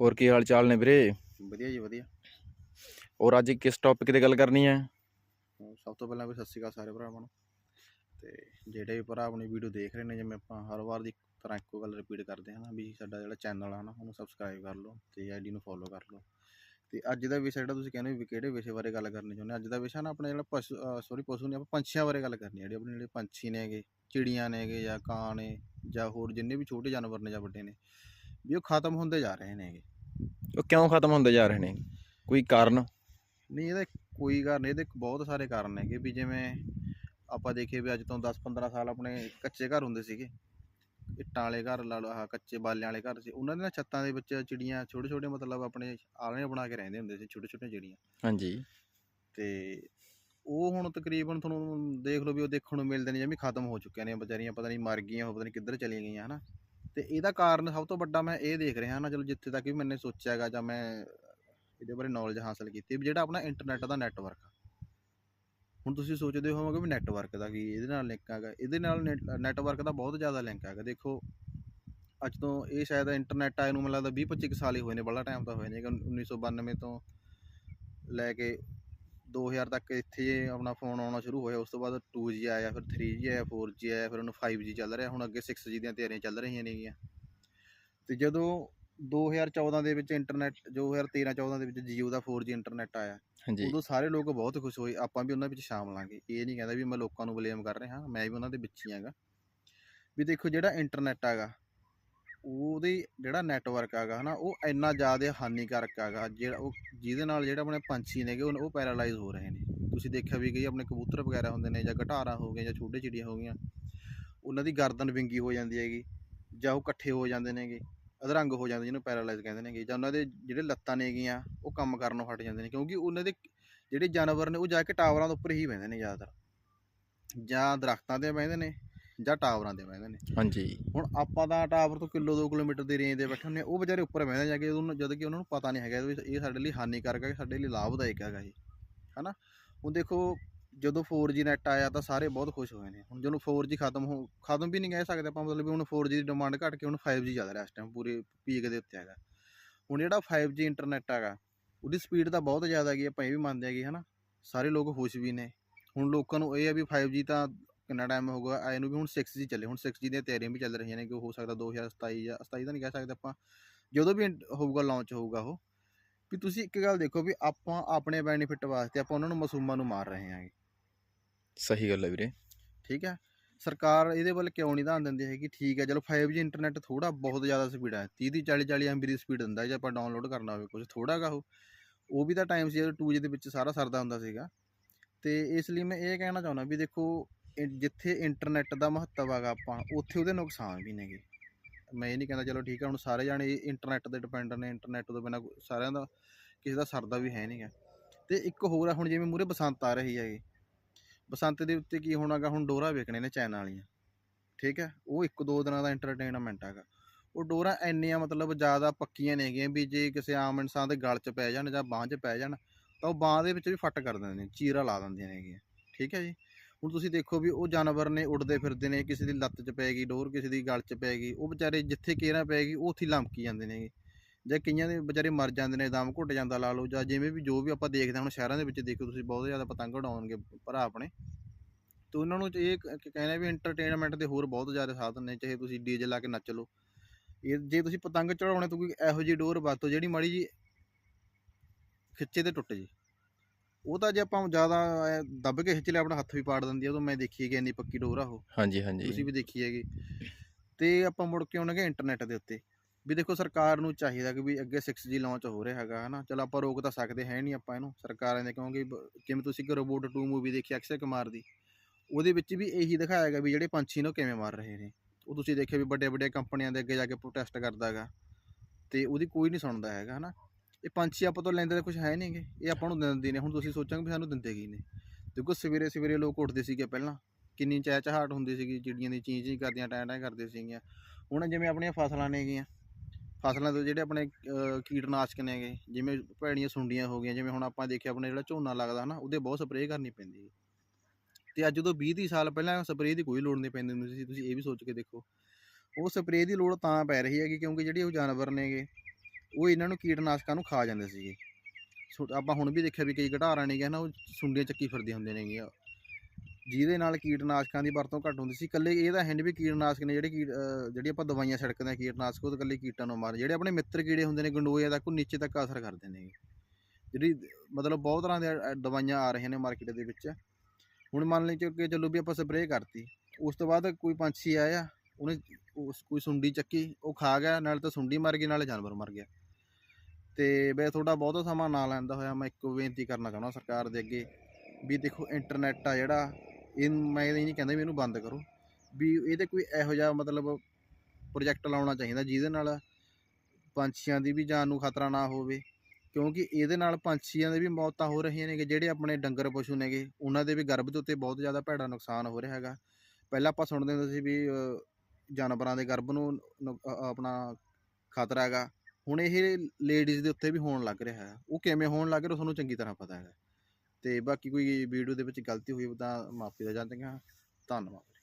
ਹੋਰ ਕੀ ਹਾਲ ਚਾਲ ਨੇ ਵੀਰੇ? ਵਧੀਆ ਜੀ ਵਧੀਆ। ਔਰ ਅੱਜ ਕਿਸ ਟੌਪਿਕ ਤੇ ਗੱਲ ਕਰਨੀ ਹੈ? ਸਭ ਤੋਂ ਪਹਿਲਾਂ ਵੀ ਸਤਿ ਸ਼੍ਰੀ ਅਕਾਲ ਸਾਰੇ ਭਰਾਵਾਂ ਨੂੰ। ਤੇ ਜਿਹੜੇ ਵੀ ਭਰਾ ਆਪਣੀ ਵੀਡੀਓ ਦੇਖ ਰਹੇ ਨੇ ਜਿਵੇਂ ਆਪਾਂ ਹਰ ਵਾਰ ਦੀ ਤਰ੍ਹਾਂ ਇੱਕੋ ਗੱਲ ਰਿਪੀਟ ਕਰਦੇ ਹਾਂ ਨਾ ਵੀ ਸਾਡਾ ਜਿਹੜਾ ਚੈਨਲ ਆ ਨਾ ਉਹਨੂੰ ਸਬਸਕ੍ਰਾਈਬ ਕਰ ਲਓ ਤੇ ਆਈਡੀ ਨੂੰ ਫੋਲੋ ਕਰ ਲਓ। ਤੇ ਅੱਜ ਦਾ ਵਿਸ਼ਾ ਜਿਹੜਾ ਤੁਸੀਂ ਕਹਿੰਦੇ ਵੀ ਕਿਹੜੇ ਵਿਸ਼ੇ ਬਾਰੇ ਗੱਲ ਕਰਨੀ ਚਾਹੁੰਦੇ ਅੱਜ ਦਾ ਵਿਸ਼ਾ ਨਾ ਆਪਣੇ ਜਿਹੜਾ ਪਸ਼ੂ ਸੌਰੀ ਪਸ਼ੂ ਨਹੀਂ ਆਪਾਂ ਪੰਛੀਆਂ ਬਾਰੇ ਗੱਲ ਕਰਨੀ ਹੈ ਜਿਹੜੇ ਆਪਣੇ ਜਿਹੜੇ ਪੰਛੀ ਨੇਗੇ ਚਿੜੀਆਂ ਨੇਗੇ ਜਾਂ ਕਾਂ ਨੇ ਜਾਂ ਹੋਰ ਜਿੰਨੇ ਵੀ ਛੋਟੇ ਜਾਨਵਰ ਨੇ ਜਾਂ ਵੱਡੇ ਨੇ ਵੀ ਉਹ ਖਤਮ ਹੁੰਦੇ ਜਾ ਰਹੇ ਨੇਗੇ। ਉਹ ਕਿਉਂ ਖਤਮ ਹੁੰਦੇ ਜਾ ਰਹੇ ਨੇ? ਕੋਈ ਕਾਰਨ? ਨਹੀਂ ਇਹਦੇ ਕੋਈ ਕਾਰਨ ਇਹਦੇ ਬਹੁਤ ਸਾਰੇ ਕਾਰਨ ਹੈਗੇ ਵੀ ਜਿਵੇਂ ਆਪਾਂ ਦੇਖੀਏ ਵੀ ਅੱਜ ਤੋਂ 10-15 ਸਾਲ ਆਪਣੇ ਕੱਚੇ ਘਰ ਹੁੰਦੇ ਸੀਗੇ। ਇੱਟਾਂ ਵਾਲੇ ਘਰ ਲਾ ਲਓ ਆਹ ਕੱਚੇ ਬਾਲਿਆਂ ਵਾਲੇ ਘਰ ਸੀ। ਉਹਨਾਂ ਦੇ ਨਾ ਛੱਤਾਂ ਦੇ ਵਿੱਚ ਚਿੜੀਆਂ ਛੋਟੇ ਛੋਟੇ ਮਤਲਬ ਆਪਣੇ ਆਲਣੇ ਬਣਾ ਕੇ ਰਹਿੰਦੇ ਹੁੰਦੇ ਸੀ ਛੋਟੇ ਛੋਟੇ ਚਿੜੀਆਂ। ਹਾਂਜੀ। ਤੇ ਉਹ ਹੁਣ ਤਕਰੀਬਨ ਤੁਹਾਨੂੰ ਦੇਖ ਲਓ ਵੀ ਉਹ ਦੇਖਣ ਨੂੰ ਮਿਲਦੇ ਨੇ ਜਿਵੇਂ ਖਤਮ ਹੋ ਚੁੱਕੀਆਂ ਨੇ ਵਿਚਾਰੀਆਂ ਪਤਾ ਨਹੀਂ ਮਰ ਗਈਆਂ ਪਤਾ ਨਹੀਂ ਕਿੱਧਰ ਚਲੀਆਂ ਗਈਆਂ ਹਨਾ? ਤੇ ਇਹਦਾ ਕਾਰਨ ਸਭ ਤੋਂ ਵੱਡਾ ਮੈਂ ਇਹ ਦੇਖ ਰਿਹਾ ਨਾ, ਚਲੋ ਜਿੱਥੇ ਤੱਕ ਵੀ ਮੈਨੇ ਸੋਚਿਆ ਹੈਗਾ ਜਾਂ ਮੈਂ ਇਹਦੇ ਬਾਰੇ ਨੌਲੇਜ ਹਾਸਲ ਕੀਤੀ, ਵੀ ਜਿਹੜਾ ਆਪਣਾ ਇੰਟਰਨੈਟ ਦਾ ਨੈਟਵਰਕ ਹੁਣ ਤੁਸੀਂ ਸੋਚਦੇ ਹੋਵੋਗੇ ਵੀ ਨੈਟਵਰਕ ਦਾ ਕੀ, ਇਹਦੇ ਨਾਲ ਲਿੰਕ ਹੈਗਾ, ਇਹਦੇ ਨਾਲ ਨੈਟਵਰਕ ਦਾ ਬਹੁਤ ਜ਼ਿਆਦਾ ਲਿੰਕ ਹੈਗਾ। ਦੇਖੋ, ਅੱਜ ਤੋਂ ਇਹ ਸ਼ਾਇਦ ਇੰਟਰਨੈਟ ਆਏ ਨੂੰ ਮੈਨੂੰ ਲੱਗਦਾ 20 25 ਸਾਲ ਹੀ ਹੋਏ ਨੇ, ਬੜਾ ਟਾਈਮ ਤਾਂ ਹੋਏ ਨੇ 1992 ਤੋਂ ਲੈ ਕੇ 2000 ਤੱਕ ਇੱਥੇ ਆਪਣਾ ਫੋਨ ਆਉਣਾ ਸ਼ੁਰੂ ਹੋਇਆ ਉਸ ਤੋਂ ਬਾਅਦ 2G ਆਇਆ ਫਿਰ 3G ਆਇਆ 4G ਆਇਆ ਫਿਰ ਉਹਨੂੰ 5G ਚੱਲ ਰਿਹਾ ਹੁਣ ਅੱਗੇ 6G ਦੀਆਂ ਤਿਆਰੀਆਂ ਚੱਲ ਰਹੀਆਂ ਨੇਗੀਆਂ। ਤੇ ਜਦੋਂ 2014 ਦੇ ਵਿੱਚ ਇੰਟਰਨੈਟ 2013 14 ਦੇ ਵਿੱਚ Jio ਦਾ 4G ਇੰਟਰਨੈਟ ਆਇਆ ਉਦੋਂ ਸਾਰੇ ਲੋਕ ਬਹੁਤ ਖੁਸ਼ ਹੋਏ ਆਪਾਂ ਵੀ ਉਹਨਾਂ ਵਿੱਚ ਸ਼ਾਮਲ ਆਂਗੇ ਇਹ ਨਹੀਂ ਕਹਿੰਦਾ ਵੀ ਮੈਂ ਲੋਕਾਂ ਨੂੰ ਬਲੇਮ ਕਰ ਰਿਹਾ ਮੈਂ ਵੀ ਉਹਨਾਂ ਦੇ ਵਿੱਚ ਹੀ ਆਂਗਾ ਵੀ ਦੇਖੋ ਜਿਹੜਾ ਇੰਟਰਨੈਟ ਹੈਗਾ ਉਹਦੇ ਜਿਹੜਾ ਨੈਟਵਰਕ ਹੈਗਾ ਹਨਾ, ਉਹ ਇੰਨਾ ਜ਼ਿਆਦਾ ਹਾਨੀਕਾਰਕ ਹੈਗਾ, ਜਿਹੜਾ ਉਹ ਜਿਹਦੇ ਨਾਲ ਜਿਹੜਾ ਆਪਣੇ ਪੰਛੀ ਨੇਗੇ, ਉਹ ਉਹ ਪੈਰਾਲਾਈਜ਼ ਹੋ ਰਹੇ ਨੇ। ਤੁਸੀਂ ਦੇਖਿਆ ਵੀ ਕਈ ਆਪਣੇ ਕਬੂਤਰ ਵਗੈਰਾ ਹੁੰਦੇ ਨੇ, ਜਾਂ ਘਟਾਰਾ ਹੋ ਗਏ ਜਾਂ ਛੋਟੇ ਚਿੜੀਆਂ ਹੋ ਗਈਆਂ, ਉਹਨਾਂ ਦੀ ਗਰਦਨ ਵਿੰਗੀ ਹੋ ਜਾਂਦੀ ਹੈਗੀ, ਜਾਂ ਉਹ ਇਕੱਠੇ ਹੋ ਜਾਂਦੇ ਨੇਗੇ, ਅਧਰੰਗ ਹੋ ਜਾਂਦੇ, ਜਿਹਨੂੰ ਪੈਰਾਲਾਈਜ਼ ਕਹਿੰਦੇ ਨੇਗੇ, ਜਾਂ ਉਹਨਾਂ ਦੇ ਜਿਹੜੇ ਲੱਤਾਂ ਨੇਗੀਆਂ, ਉਹ ਕੰਮ ਕਰਨੋਂ ਹਟ ਜਾਂਦੇ ਨੇ, ਕਿਉਂਕਿ ਉਹਨਾਂ ਦੇ ਜਿਹੜੇ ਜਾਨਵਰ ਨੇ, ਉਹ ਜਾ ਕੇ ਟਾਵਰਾਂ ਦੇ ਉੱਪਰ ਹੀ ਬਹਿੰਦੇ ਨੇ ਜ਼ਿਆਦਾਤਰ, ਜਾਂ ਦਰਖਤਾਂ ਤੇ ਬਹਿੰਦੇ ਨੇ ਜਾਂ ਟਾਵਰਾਂ ਤੇ ਬਹਿੰਦੇ ਨੇ। ਹਾਂਜੀ। ਹੁਣ ਆਪਾਂ ਤਾਂ ਟਾਵਰ ਤੋਂ ਕਿਲੋ 2 ਕਿਲੋਮੀਟਰ ਦੀ ਰੇਂਜ ਦੇ ਬੈਠੇ ਹੁੰਦੇ ਹਾਂ ਉਹ ਵਿਚਾਰੇ ਉੱਪਰ ਬਹਿੰਦੇ ਜਾ ਕੇ ਉਹਨੂੰ ਜਦ ਕਿ ਉਹਨਾਂ ਨੂੰ ਪਤਾ ਨਹੀਂ ਹੈਗਾ ਵੀ ਇਹ ਸਾਡੇ ਲਈ ਹਾਨੀਕਾਰਕ ਹੈ ਸਾਡੇ ਲਈ ਲਾਭਦਾਇਕ ਹੈਗਾ ਇਹ ਹਨਾ? ਹੁਣ ਦੇਖੋ ਜਦੋਂ 4G ਨੈਟ ਆਇਆ ਤਾਂ ਸਾਰੇ ਬਹੁਤ ਖੁਸ਼ ਹੋਏ ਨੇ। ਹੁਣ ਜਦੋਂ 4G ਖਤਮ ਹੋ ਖਤਮ ਵੀ ਨਹੀਂ ਕਹਿ ਸਕਦੇ ਆਪਾਂ ਮਤਲਬ ਵੀ ਹੁਣ 4G ਦੀ ਡਿਮਾਂਡ ਘਟ ਕੇ ਹੁਣ 5G ਚੱਲ ਰਿਹਾ ਇਸ ਟਾਈਮ ਪੂਰੇ ਪੀਕ ਦੇ ਉੱਤੇ ਹੈਗਾ। ਹੁਣ ਜਿਹੜਾ 5G ਇੰਟਰਨੈਟ ਹੈਗਾ ਉਹਦੀ ਸਪੀਡ ਤਾਂ ਬਹੁਤ ਜ਼ਿਆਦਾ ਹੈਗੀ ਆਪਾਂ ਇਹ ਵੀ ਮੰਨਦੇ ਹੈਗੇ ਹਨਾ? ਸਾਰੇ ਲੋਕ ਖੁਸ਼ ਵੀ ਨੇ। ਹੁਣ ਲੋਕਾਂ ਨੂੰ ਇਹ ਹੈ ਵੀ 5G ਤਾਂ ਕਿੰਨਾ ਟਾਈਮ ਹੋ ਗਿਆ ਆਏ ਨੂੰ ਵੀ ਹੁਣ 6G ਚੱਲੇ ਹੁਣ 6G ਦੀਆਂ ਤਿਆਰੀਆਂ ਵੀ ਚੱਲ ਰਹੀਆਂ ਨੇ ਕਿ ਹੋ ਸਕਦਾ 2027 ਜਾਂ 27 ਤਾਂ ਨਹੀਂ ਕਹਿ ਸਕਦੇ ਆਪਾਂ ਜਦੋਂ ਵੀ ਹੋਊਗਾ ਲਾਂਚ ਹੋਊਗਾ ਉਹ। ਵੀ ਤੁਸੀਂ ਇੱਕ ਗੱਲ ਦੇਖੋ ਵੀ ਆਪਾਂ ਆਪਣੇ ਬੈਨੀਫਿਟ ਵਾਸਤੇ ਆਪਾਂ ਉਹਨਾਂ ਨੂੰ ਮਾਸੂਮਾਂ ਨੂੰ ਮਾਰ ਰਹੇ ਹਾਂਗੇ। ਸਹੀ ਗੱਲ ਹੈ ਵੀਰੇ। ਠੀਕ ਹੈ? ਸਰਕਾਰ ਇਹਦੇ ਵੱਲ ਕਿਉਂ ਨਹੀਂ ਧਿਆਨ ਦਿੰਦੀ ਹੈਗੀ? ਠੀਕ ਹੈ ਚਲੋ 5G ਇੰਟਰਨੈਟ ਥੋੜਾ ਬਹੁਤ ਜ਼ਿਆਦਾ ਸਪੀਡ ਹੈ 30 ਦੀ 40 40 ਐਮਬੀ ਦੀ ਸਪੀਡ ਦਿੰਦਾ ਜੇ ਆਪਾਂ ਡਾਊਨਲੋਡ ਕਰਨਾ ਹੋਵੇ ਕੁਝ ਥੋੜਾ ਗਾ ਉਹ। ਉਹ ਵੀ ਤਾਂ ਟਾਈਮ ਸੀ ਜਦੋਂ 2G ਦੇ ਵਿੱਚ ਸਾਰਾ ਸਰਦਾ ਹੁੰਦਾ ਸੀਗਾ। ਤੇ ਇਸ ਲਈ ਮੈਂ ਇਹ ਕਹਿਣਾ ਚਾਹੁੰਦਾ ਵੀ ਦੇਖੋ ਜਿੱਥੇ ਇੰਟਰਨੈਟ ਦਾ ਮਹੱਤਵ ਹੈਗਾ ਆਪਾਂ, ਉੱਥੇ ਉਹਦੇ ਨੁਕਸਾਨ ਵੀ ਨੇਗੇ। ਮੈਂ ਇਹ ਨਹੀਂ ਕਹਿੰਦਾ, ਚਲੋ ਠੀਕ ਹੈ ਹੁਣ ਸਾਰੇ ਜਾਣੇ ਇੰਟਰਨੈਟ ਤੇ ਡਿਪੈਂਡ ਨੇ ਇੰਟਰਨੈਟ ਤੋਂ ਬਿਨਾਂ ਸਾਰਿਆਂ ਦਾ, ਕਿਸੇ ਦਾ ਸਰਦਾ ਵੀ ਹੈ ਨਹੀਂਗਾ ਤੇ ਇੱਕ ਹੋਰ ਆ, ਹੁਣ ਜਿਵੇਂ ਮੂਰੇ ਬਸੰਤ ਆ ਰਹੀ ਹੈਗੀ। ਬਸੰਤ ਦੇ ਉੱਤੇ ਕੀ ਹੋਣਾਗਾ ਹੁਣ ਡੋਰਾ ਵੇਖਣੇ ਨੇ ਚੈਨਲ ਵਾਲੀਆਂ। ਠੀਕ ਹੈ ਉਹ ਇੱਕ ਦੋ ਦਿਨਾਂ ਦਾ ਐਂਟਰਟੇਨਮੈਂਟ ਹੈਗਾ। ਉਹ ਡੋਰਾ ਇੰਨੀਆਂ ਮਤਲਬ ਜ਼ਿਆਦਾ ਪੱਕੀਆਂ ਨੇਗੀਆਂ ਵੀ ਜੇ ਕਿਸੇ ਆਮ ਇਨਸਾਨ ਦੇ ਗਲ 'ਚ ਪੈ ਜਾਣ ਜਾਂ ਬਾਂਹ 'ਚ ਪੈ ਜਾਣ, ਤਾਂ ਉਹ ਬਾਂਹ ਦੇ ਵਿੱਚ ਵੀ ਫੱਟ ਕਰ ਦਿੰਦੇ ਨੇ, ਚੀਰਾ ਲਾ ਦਿੰਦੀਆਂ ਨੇਗੀਆਂ। ਠੀਕ ਹੈ ਜੀ? ਹੁਣ ਤੁਸੀਂ ਦੇਖੋ ਵੀ ਉਹ ਜਾਨਵਰ ਨੇ ਉੱਡਦੇ ਫਿਰਦੇ ਨੇ, ਕਿਸੇ ਦੀ ਲੱਤ 'ਚ ਪੈ ਗਈ, ਡੋਰ ਕਿਸੇ ਦੀ ਗਲ 'ਚ ਪੈ ਗਈ, ਉਹ ਵਿਚਾਰੇ ਜਿੱਥੇ ਕੇਰਾ ਪੈ ਗਈ ਉੱਥੇ ਹੀ ਲੰਮਕੀ ਜਾਂਦੇ ਨੇਗੇ। ਜਾਂ ਕਈਆਂ ਦੇ ਵਿਚਾਰੇ ਮਰ ਜਾਂਦੇ ਨੇ, ਦਮ ਘੁੱਟ ਜਾਂਦਾ ਲਾ ਲਓ, ਜਾਂ ਜਿਵੇਂ ਵੀ ਜੋ ਵੀ ਆਪਾਂ ਦੇਖਦੇ ਹਾਂ, ਹੁਣ ਸ਼ਹਿਰਾਂ ਦੇ ਵਿੱਚ ਦੇਖੋ ਤੁਸੀਂ, ਬਹੁਤ ਜ਼ਿਆਦਾ ਪਤੰਗ ਉਡਾਉਣਗੇ ਭਰਾ ਆਪਣੇ। ਤੇ ਉਹਨਾਂ ਨੂੰ ਇਹ ਕ- ਵੀ ਐਂਟਰਟੇਨਮੈਂਟ ਦੇ ਹੋਰ ਬਹੁਤ ਜ਼ਿਆਦਾ ਸਾਧਨ ਨੇ, ਚਾਹੇ ਤੁਸੀਂ ਡੀਜੇ ਲਾ ਕੇ ਨੱਚ ਲਓ। ਇਹ ਜੇ ਤੁਸੀਂ ਪਤੰਗ ਚੜਾਉਣੇ, ਤਾਂ ਕੋਈ ਇਹੋ ਜਿਹੀ ਡੋਰ ਵਰਤੋ ਜਿਹੜੀ ਮਾੜੀ ਜੀ ਖਿੱਚੇ ਤੇ ਟੁੱਟ ਜੇ। ਉਹ ਤਾਂ ਜੇ ਆਪਾਂ ਜ਼ਿਆਦਾ ਐਂ ਦੱਬ ਕੇ ਖਿੱਚ ਲਿਆ ਆਪਣਾ ਹੱਥ ਵੀ ਪਾੜ ਦਿੰਦੀ ਆ ਉਦੋਂ ਮੈਂ ਦੇਖੀ ਹੈਗੀ ਇੰਨੀ ਪੱਕੀ ਡੋਰ ਆ ਉਹ। ਹਾਂਜੀ ਹਾਂਜੀ। ਤੁਸੀਂ ਵੀ ਦੇਖੀ ਹੈਗੀ। ਤੇ ਆਪਾਂ ਮੁੜ ਕੇ ਆਉਣਗੇ ਇੰਟਰਨੈਟ ਦੇ ਉੱਤੇ। ਵੀ ਦੇਖੋ ਸਰਕਾਰ ਨੂੰ ਚਾਹੀਦਾ ਕਿ ਵੀ ਅੱਗੇ 6G ਲਾਂਚ ਹੋ ਰਿਹਾ ਹੈਗਾ ਹਨਾ। ਚਲ ਆਪਾਂ ਰੋਕ ਤਾਂ ਸਕਦੇ ਹੈ ਨਹੀਂ ਆਪਾਂ ਇਹਨੂੰ ਸਰਕਾਰਾਂ ਦੇ ਕਿਉਂਕਿ ਬ- ਜਿਵੇਂ ਤੁਸੀਂ ਕਿ ਰੋਬੋਟ 2 ਮੂਵੀ ਦੇਖੀ ਅਕਸ਼ੇ ਕੁਮਾਰ ਦੀ। ਉਹਦੇ ਵਿੱਚ ਵੀ ਇਹੀ ਦਿਖਾਇਆ ਗਿਆ ਵੀ ਜਿਹੜੇ ਪੰਛੀ ਨੇ ਉਹ ਕਿਵੇਂ ਮਰ ਰਹੇ ਨੇ। ਉਹ ਤੁਸੀਂ ਦੇਖਿਆ ਵੀ ਵੱਡੇ ਵੱਡੇ ਕੰਪਨੀਆਂ ਦੇ ਅੱਗੇ ਜਾ ਕੇ ਪ੍ਰੋਟੈਸਟ ਕਰਦਾ ਹੈਗਾ। ਤੇ ਉਹਦੀ ਕੋਈ ਨਹੀਂ ਸੁਣਦਾ ਹੈਗਾ ਹਨਾ। ਇਹ ਪੰਛੀ ਆਪਾਂ ਤੋਂ ਲੈਂਦੇ ਤਾਂ ਕੁਝ ਹੈ ਨਹੀਂਗੇ ਇਹ ਆਪਾਂ ਨੂੰ ਦਿੰਦੇ ਨੇ, ਹੁਣ ਤੁਸੀਂ ਸੋਚਾਂਗੇ ਵੀ ਸਾਨੂੰ ਦਿੰਦੇ ਕੀ ਨੇ। ਦੇਖੋ, ਸਵੇਰੇ ਸਵੇਰੇ ਲੋਕ ਉੱਠਦੇ ਸੀਗੇ ਪਹਿਲਾਂ, ਕਿੰਨੀ ਚਹਿਚਹਾਟ ਹੁੰਦੀ ਸੀਗੀ, ਚਿੜੀਆਂ ਦੀ ਚੀਂ ਚੀਂ ਕਰਦੀਆਂ, ਟੈਂ ਟੈਂ ਕਰਦੀਆਂ ਸੀਗੀਆਂ। ਹੁਣ ਜਿਵੇਂ ਆਪਣੀਆਂ ਫਸਲਾਂ ਨੇਗੀਆਂ ਫਸਲਾਂ ਤੋਂ ਜਿਹੜੇ ਆਪਣੇ ਕੀਟਨਾਸ਼ਕ ਨੇਗੇ ਜਿਵੇਂ ਭੈੜੀਆਂ ਸੁੰਡੀਆਂ ਹੋ ਗਈਆਂ, ਜਿਵੇਂ ਹੁਣ ਆਪਾਂ ਦੇਖਿਆ ਆਪਣੇ ਜਿਹੜਾ ਝੋਨਾ ਲੱਗਦਾ ਨਾ ਉਹਦੇ ਬਹੁਤ ਸਪਰੇਅ ਕਰਨੀ ਪੈਂਦੀ ਹੈ ਤੇ ਅੱਜ ਤੋਂ 20 30 ਸਾਲ ਪਹਿਲਾਂ ਸਪਰੇਅ ਦੀ ਕੋਈ ਲੋੜ ਨਹੀਂ ਪੈਂਦੀ ਹੁੰਦੀ ਸੀ, ਤੁਸੀਂ ਇਹ ਵੀ ਸੋਚ ਕੇ ਦੇਖੋ। ਉਹ ਸਪਰੇਅ ਦੀ ਲੋੜ ਤਾਂ ਪੈ ਰਹੀ ਹੈਗੀ, ਕਿਉਂਕਿ ਜਿਹੜੇ ਉਹ ਜਾਨਵਰ ਨੇਗੇ ਉਹ ਇਹਨਾਂ ਨੂੰ ਕੀਟਨਾਸ਼ਕਾਂ ਨੂੰ ਖਾ ਜਾਂਦੇ ਸੀਗੇ। ਛੋ- ਆਪਾਂ ਹੁਣ ਵੀ ਦੇਖਿਆ ਵੀ ਕਈ ਘਟਾਰਾਂ ਨੇ ਨਾ, ਉਹ ਸੁੰਡੀਆਂ ਚੱਕੀ ਫਿਰਦੀਆਂ ਹੁੰਦੀਆਂ ਨੇਗੀਆਂ ਜਿਹਦੇ ਨਾਲ ਕੀਟਨਾਸ਼ਕਾਂ ਦੀ ਵਰਤੋਂ ਘੱਟ ਹੁੰਦੀ ਸੀ। ਇਕੱਲੇ ਇਹ ਤਾਂ ਹੈ ਨਹੀਂ ਵੀ ਕੀਟਨਾਸ਼ਕ ਨੇ ਜਿਹੜੇ ਕੀਟ ਜਿਹੜੀ ਆਪਾਂ ਦਵਾਈਆਂ ਛਿੜਕਦੇ ਹਾਂ, ਕੀਟਨਾਸ਼ਕ, ਉਹ ਤਾਂ ਇਕੱਲੇ ਕੀਟਾਂ ਨੂੰ ਮਾਰ, ਜਿਹੜੇ ਆਪਣੇ ਮਿੱਤਰ ਕੀੜੇ ਹੁੰਦੇ ਨੇ, ਗੰਡੋਏ ਤੱਕ, ਉਹ ਨੀਚੇ ਤੱਕ ਅਸਰ ਕਰਦੇ ਨੇ। ਜਿਹੜੀ ਮਤਲਬ ਬਹੁਤ ਤਰ੍ਹਾਂ ਦੀਆਂ ਦਵਾਈਆਂ ਆ ਰਹੀਆਂ ਨੇ ਮਾਰਕੀਟ ਦੇ ਵਿੱਚ। ਹੁਣ ਮੰਨ ਲਈ ਕਿ ਚਲੋ ਵੀ ਆਪਾਂ ਸਪਰੇਅ ਕਰਤੀ, ਉਸ ਤੋਂ ਬਾਅਦ ਕੋਈ ਪੰਛੀ ਆਇਆ, ਉਹਨੇ ਉਸ, ਕੋਈ ਸੁੰਡੀ ਚੱਕੀ, ਉਹ ਖਾ ਗਿਆ, ਨਾਲੇ ਤਾਂ ਸੁੰਡੀ ਮਰ ਗਈ, ਨਾਲੇ ਜਾਨਵਰ ਮਰ ਗਿਆ। ਤੇ ਮੈਂ ਤੁਹਾਡਾ ਬਹੁਤਾ ਸਮਾਂ ਨਾ ਲੈਂਦਾ ਹੋਇਆ, ਮੈਂ ਇੱਕ ਬੇਨਤੀ ਕਰਨਾ ਚਾਹੁੰਦਾ ਸਰਕਾਰ ਦੇ ਅੱਗੇ ਵੀ ਦੇਖੋ ਇੰਟਰਨੈਟ ਆ ਜਿਹੜਾ, ਇਹ ਮੈਂ ਇਹ ਨਹੀਂ ਕਹਿੰਦਾ ਵੀ ਇਹਨੂੰ ਬੰਦ ਕਰੋ, ਵੀ ਇਹਦੇ ਕੋਈ ਇਹੋ ਜਿਹਾ ਮਤਲਬ ਪ੍ਰੋਜੈਕਟ ਲਾਉਣਾ ਚਾਹੀਦਾ ਜਿਹਦੇ ਨਾਲ ਪੰਛੀਆਂ ਦੀ ਵੀ ਜਾਨ ਨੂੰ ਖਤਰਾ ਨਾ ਹੋਵੇ, ਕਿਉਂਕਿ ਇਹਦੇ ਨਾਲ ਪੰਛੀਆਂ ਦੇ ਵੀ ਮੌਤਾਂ ਹੋ ਰਹੀਆਂ ਨੇ ਜਿਹੜੇ ਆਪਣੇ ਡੰਗਰ ਪਸ਼ੂ ਨੇਗੇ, ਉਹਨਾਂ ਦੇ ਵੀ ਗਰਭ ਦੇ ਉੱਤੇ ਬਹੁਤ ਜ਼ਿਆਦਾ ਭੈੜਾ ਨੁਕਸਾਨ ਹੋ ਰਿਹਾ ਹੈਗਾ। ਪਹਿਲਾਂ ਆਪਾਂ ਸੁਣਦੇ ਹੁੰਦੇ ਸੀ ਵੀ ਜਾਨਵਰਾਂ ਦੇ ਗਰਭ ਨੂੰ ਆਪਣਾ ਖਤਰਾ ਹੈਗਾ ਹੁਣ ਇਹ ਲੇਡੀਜ਼ ਦੇ ਉੱਤੇ ਵੀ ਹੋਣ ਲੱਗ ਰਿਹਾ ਹੈ। ਉਹ ਕਿਵੇਂ ਹੋਣ ਲੱਗ ਰਿਹਾ ਤੁਹਾਨੂੰ ਚੰਗੀ ਤਰ੍ਹਾਂ ਪਤਾ ਹੈਗਾ। ਤੇ ਬਾਕੀ ਕੋਈ ਵੀਡੀਓ ਦੇ ਵਿੱਚ ਗਲਤੀ ਹੋਈ ਤਾਂ ਮਾਫੀ ਦਾ ਚਾਹੁੰਦੇ ਹਾਂ ਧੰਨਵਾਦ।